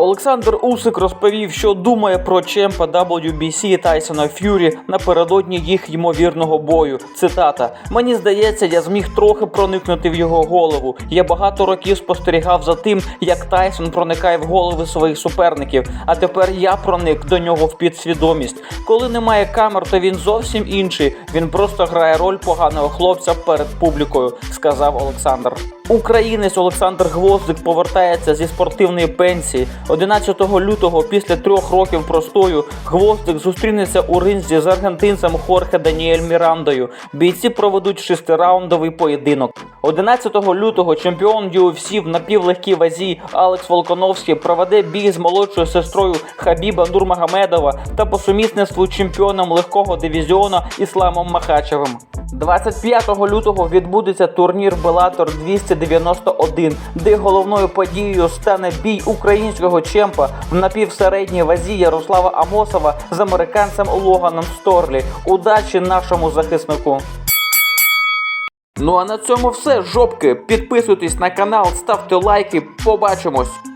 Олександр Усик розповів, що думає про чемпа WBC Тайсона Ф'юрі напередодні їх ймовірного бою. Цитата: Мені здається, я зміг трохи проникнути в його голову. Я багато років спостерігав за тим, як Тайсон проникає в голови своїх суперників. А тепер я проник до нього в підсвідомість. Коли немає камер, то він зовсім інший. Він просто грає роль поганого хлопця перед публікою, сказав Олександр. Українець Олександр Гвоздик повертається зі спортивної пенсії. 11 лютого, після трьох років простою, Гвоздик зустрінеться у ринзі з аргентинцем Хорхе Даніель Мірандою. Бійці проведуть шестираундовий поєдинок. 11 лютого чемпіон UFC в напівлегкій вазі Алекс Волконовський проведе бій з молодшою сестрою Хабіба Нурмагомедова та по сумісництву чемпіоном легкого дивізіону Ісламом Махачевим. 25 лютого відбудеться турнір Белатор 291, де головною подією стане бій українського чемпа в напівсередній вазі Ярослава Амосова з американцем Логаном Сторлі. Удачі нашому захиснику! Ну а на цьому все, жопки. Підписуйтесь на канал, ставте лайки. Побачимось!